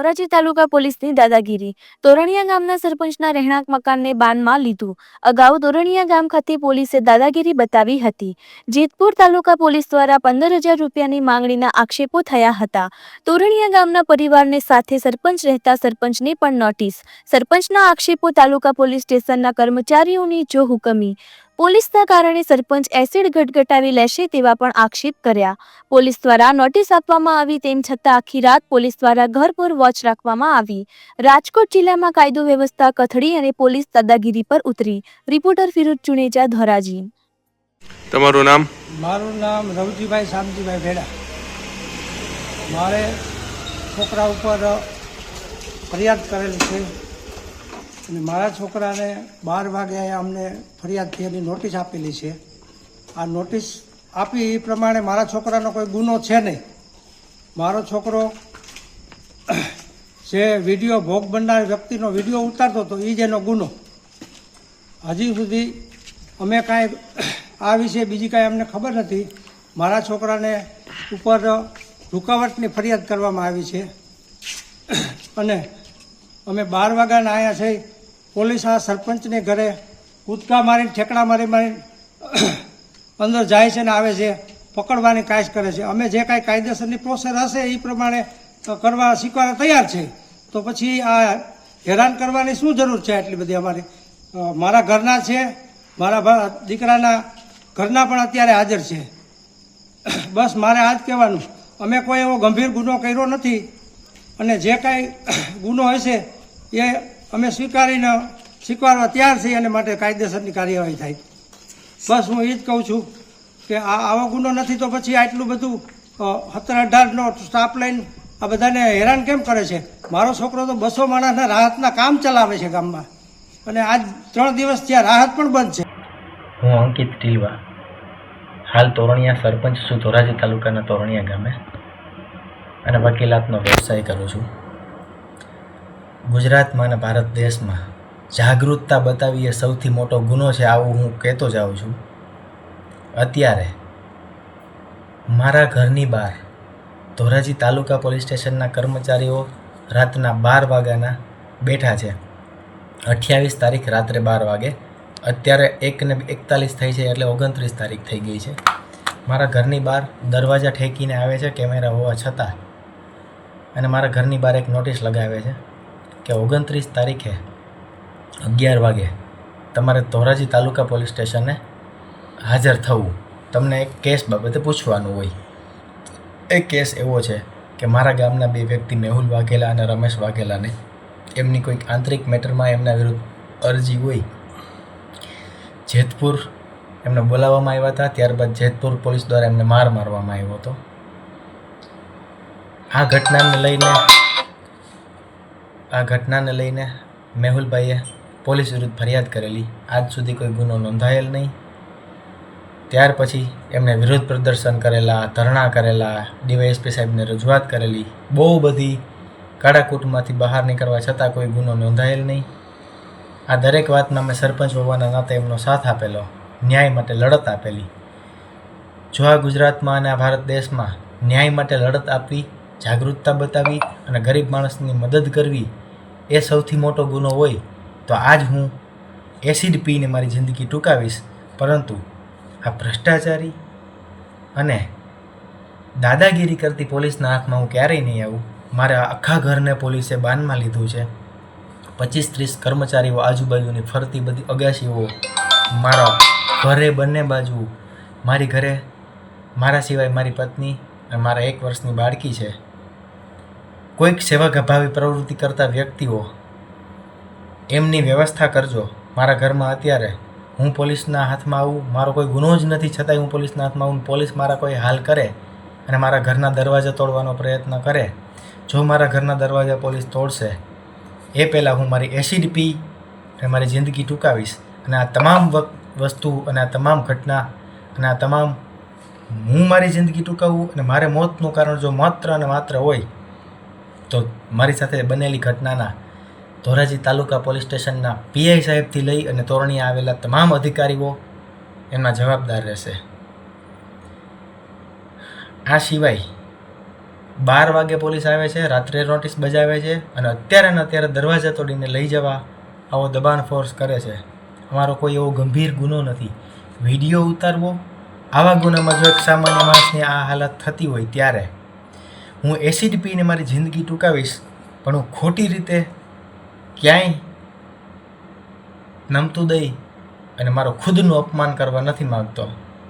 ધોરાજી તાલુકા પોલીસની દાદાગીરી. તોરણિયા ગામના સરપંચના રહેણાંક મકાનને બાનમાં લીધું. અગાઉ તોરણિયા ગામ ખાતે પોલીસે દાદાગીરી બતાવી હતી. જેતપુર તાલુકા પોલીસ દ્વારા પંદર હજાર રૂપિયાની માંગણીના આક્ષેપો થયા હતા. તોરણિયા ગામના પરિવારને સાથે સરપંચ રહેતા સરપંચને પણ નોટિસ. સરપંચના આક્ષેપો તાલુકા પોલીસ સ્ટેશનના કર્મચારીઓની જો હુકમી. પોલીસના કારણે સરપંચ એસિડ ગટગટાવી લેશે તેવા પણ આક્ષેપ કર્યા. પોલીસ દ્વારા નોટિસ આપવામાં આવી તેમ છતાં આખી રાત પોલીસ દ્વારા ઘર પર વોચ રાખવામાં આવી. રાજકોટ જિલ્લામાં કાયદો વ્યવસ્થા કથળી અને પોલીસ દાદાગીરી પર ઉતરી. રિપોર્ટર ફિરોજ ચુનેજા ધોરાજી. તમારું નામ? મારું નામ રવજીભાઈ શામજીભાઈ ભેડા. મારે છોકરા ઉપર ફરિયાદ કરેલી છે. અને મારા છોકરાને બાર વાગ્યાએ અમને ફરિયાદથી એની નોટિસ આપેલી છે. આ નોટિસ આપી એ પ્રમાણે મારા છોકરાનો કોઈ ગુનો છે નહીં. મારો છોકરો જે વીડિયો ભોગ બનનાર વ્યક્તિનો વીડિયો ઉતારતો હતો એ જ એનો ગુનો. હજી સુધી અમે કાંઈ આ વિશે બીજી કાંઈ અમને ખબર નથી. મારા છોકરાને ઉપર રૂકાવટની ફરિયાદ કરવામાં આવી છે. અને અમે બાર વાગ્યાના આવ્યા છે. પોલીસ આ સરપંચને ઘરે કૂદકા મારીને, ઠેકડા મારી મારીને, અંદર જાય છે ને આવે છે, પકડવાની કાયસ કરે છે. અમે જે કાંઈ કાયદેસરની પ્રોસેસ હશે એ પ્રમાણે કરવા સ્વીકારવા તૈયાર છે. તો પછી આ હેરાન કરવાની શું જરૂર છે આટલી બધી અમારી? મારા ઘરના છે, મારા દીકરાના ઘરના પણ અત્યારે હાજર છે. બસ મારે આ જ કહેવાનું. અમે કોઈ એવો ગંભીર ગુનો કર્યો નથી. અને જે કાંઈ ગુનો હશે એ અમે સ્વીકારીને સ્વીકારવા તૈયાર છીએ અને માટે કાયદેસરની કાર્યવાહી થાય. બસ હું એ જ કહું છું કે આ આવો ગુનો નથી તો પછી આટલું બધું સત્તર અઢારનો સ્ટાફ લાઈન આ બધાને હેરાન કેમ કરે છે? મારો છોકરો તો બસો માણસના રાહતના કામ ચલાવે છે ગામમાં. અને આજ ત્રણ દિવસ ત્યાં રાહત પણ બંધ છે. હું અંકિત ટીલવા હાલ તોરણિયા સરપંચ છું, ધોરાજી તાલુકાના તોરણિયા ગામે. અને વકીલાતનો વ્યવસાય કરું છું. ગુજરાતમાં અને ભારત દેશમાં જાગૃતતા બતાવી એ સૌથી મોટો ગુનો છે આવું હું કહેતો જાઉં છું. અત્યારે મારા ઘરની બહાર ધોરાજી તાલુકા પોલીસ સ્ટેશનના કર્મચારીઓ રાતના બાર વાગ્યાના બેઠા છે. અઠ્યાવીસ તારીખ રાત્રે બાર વાગે. અત્યારે એકને એકતાલીસ થઈ છે એટલે ઓગણત્રીસ તારીખ થઈ ગઈ છે. મારા ઘરની બહાર દરવાજા ઠેકીને આવે છે કેમેરા હોવા છતાં. અને મારા ઘરની બહાર એક નોટિસ લગાવે છે. કે ઓગણત્રીસ તારીખે અગિયાર વાગે તમારે ધોરાજી તાલુકા પોલીસ સ્ટેશને હાજર થવું. તમને એક કેસ બાબતે પૂછવાનું હોય. એ કેસ એવો છે કે મારા ગામના બે વ્યક્તિ મેહુલ વાઘેલા અને રમેશ વાઘેલાને એમની કોઈક આંતરિક મેટરમાં એમના વિરુદ્ધ અરજી હોય. જેતપુર એમને બોલાવવામાં આવ્યા હતા, ત્યારબાદ જેતપુર પોલીસ દ્વારા એમને માર મારવામાં આવ્યો હતો. આ ઘટનાને લઈને આ ઘટનાને લઈને મેહુલભાઈએ પોલીસ વિરુદ્ધ ફરિયાદ કરેલી. આજ સુધી કોઈ ગુનો નોંધાયેલ નહીં. ત્યાર પછી એમણે વિરોધ પ્રદર્શન કરેલા, ધરણા કરેલા, ડીવાયએસપી સાહેબને રજૂઆત કરેલી. બહુ બધી કાળાકૂટમાંથી બહાર નીકળવા છતાં કોઈ ગુનો નોંધાયેલ નહીં. આ દરેક વાતમાં મેં સરપંચ હોવાના નાતે એમનો સાથ આપેલો, ન્યાય માટે લડત આપેલી. જો આ ગુજરાતમાં અને આ ભારત દેશમાં ન્યાય માટે લડત આપવી, જાગૃતતા બતાવી અને ગરીબ માણસની મદદ કરવી એ સૌથી મોટો ગુનો હોય તો આજ હું એસિડ પીને મારી જિંદગી ટૂંકાવીશ. પરંતુ આ ભ્રષ્ટાચારી અને દાદાગીરી કરતી પોલીસના હાથમાં હું ક્યારેય નહીં આવું. મારા આખા ઘરને પોલીસે બાનમાં લીધું છે. પચીસ ત્રીસ કર્મચારીઓ, આજુબાજુની ફરતી બધી અગાશીઓ, મારા ઘરે બંને બાજુ, મારી ઘરે, મારા સિવાય મારી પત્ની અને મારા એક વર્ષની બાળકી છે. કોઈક સેવાભાવી પ્રવૃત્તિ કરતા વ્યક્તિઓ, એમની વ્યવસ્થા કરજો. મારા ઘરમાં અત્યારે હું પોલીસના હાથમાં આવું, મારો કોઈ ગુનો જ નથી, છતાંય હું પોલીસના હાથમાં આવું પોલીસ મારા કોઈ હાલ કરે અને મારા ઘરના દરવાજા તોડવાનો પ્રયત્ન કરે. જો મારા ઘરના દરવાજા પોલીસ તોડશે, એ પહેલાં હું મારી એસિડ પી અને મારી જિંદગી ટૂંકાવીશ. અને આ તમામ વસ્તુ અને આ તમામ ઘટના અને આ તમામ હું મારી જિંદગી ટૂંકાવું અને મારે મોતનું કારણ જો માત્ર અને માત્ર હોય તો મારી સાથે બનેલી ઘટનાના ધોરાજી તાલુકા પોલીસ સ્ટેશનના પીઆઈ સાહેબથી લઈ અને તોરણીએ આવેલા તમામ અધિકારીઓ એમના જવાબદાર રહેશે. આ સિવાય બાર વાગે પોલીસ આવે છે, રાત્રે નોટિસ બજાવે છે અને અત્યારે ને અત્યારે દરવાજા તોડીને લઈ જવા આવો દબાણ ફોર્સ કરે છે. અમારો કોઈ એવો ગંભીર ગુનો નથી. વીડિયો ઉતારવો, આવા ગુનામાં જો એક સામાન્ય માણસની આ હાલત થતી હોય ત્યારે હું એસિડ પીને મારી જિંદગી ટૂંકાવીશ, પણ હું ખોટી રીતે ક્યાંય નમતું દઈ અને મારો ખુદનું અપમાન કરવા નથી માગતો.